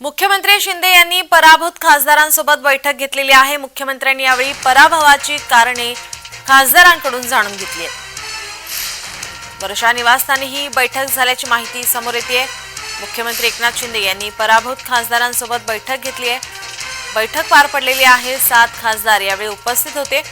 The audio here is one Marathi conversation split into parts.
मुख्यमंत्री शिंदे यांनी पराभूत खासदारांसोबत बैठक घेतलेली आहे. मुख्यमंत्र्यांनी यावेळी पराभवाची कारणे खासदारांकडून जाणून घेतली आहेत. वर्षा निवासस्थानी ही बैठक झाल्याची माहिती समोर येते मुख्यमंत्री एकनाथ शिंदे यांनी पराभूत खासदारांसोबत बैठक घेतली आहे. बैठक पार पडलेली आहे. सात खासदार यावेळी उपस्थित होते.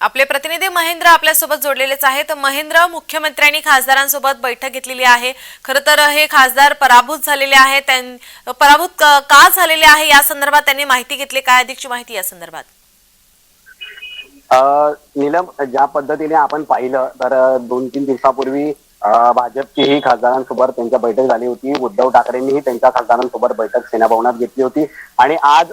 आपले प्रतिनिधी महेंद्र आपल्यासोबत जोडलेलेच आहेत. महेंद्र मुख्यमंत्र्यांनी खासदारांसोबत बैठक घेतलेली आहे. खरं तर हे खासदार पराभूत झालेले आहेत. पराभूत का झालेले आहे या संदर्भात त्यांनी माहिती घेतली. काय अधिकची माहिती या संदर्भात? नीलम ज्या पद्धतीने आपण पाहिलं तर दोन तीन दिवसापूर्वी भाजपचीही खासदारांसोबत त्यांच्या बैठक झाली होती. उद्धव ठाकरेंनीही त्यांच्या खासदारांसोबत बैठक सेनाभवनात घेतली होती. आणि आज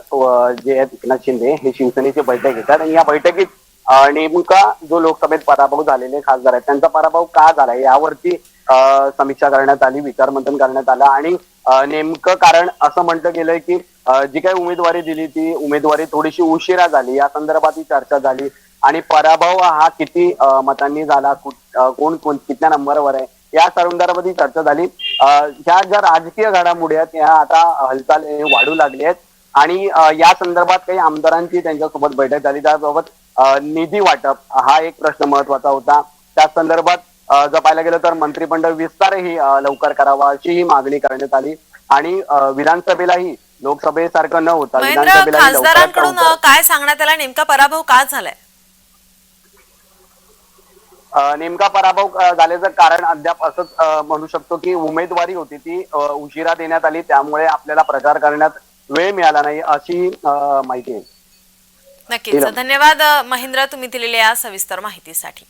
जे आहेत एकनाथ शिंदे हे शिवसेनेची बैठक घेतात. आणि या बैठकीत नेमका जो लोकसभेत पराभव झालेले खासदार आहेत त्यांचा पराभव का झाला? यावरती समीक्षा करण्यात आली विचारमंथन करण्यात आलं आणि नेमकं कारण असं म्हटलं गेलंय की जी काही उमेदवारी दिली ती उमेदवारी थोडीशी उशिरा झाली या संदर्भात ही चर्चा झाली आणि पराभव हा किती मतांनी झाला कोण कोण कितल्या नंबरवर आहे या संदर्भात ही चर्चा झाली. ह्या ज्या राजकीय घडामोडी आहेत ह्या आता हालचाल वाढू लागली आहेत आणि या संदर्भात काही आमदारांची त्यांच्यासोबत बैठक झाली त्याबाबत निधी वाटप हा एक प्रश्न महत्त्वाचा होता. त्या संदर्भात जर पाहायला गेलं तर मंत्रिमंडळ विस्तारही लवकर करावा अशी ही मागणी करण्यात आली. आणि विधानसभेलाही लोकसभेसारखं न होता खासदारांकडून काय सांगण्यात आला? नेमका पराभव का झालाय? नेमका पराभव झाल्याचं कारण अद्याप असंच म्हणू शकतो की उमेदवारी होती ती उशिरा देण्यात आली. त्यामुळे आपल्याला प्रचार करण्यात वेळ मिळाला नाही अशी माहिती आहे. नक्कीच. धन्यवाद महेंद्र तुम्ही दिलेल्या या सविस्तर माहितीसाठी.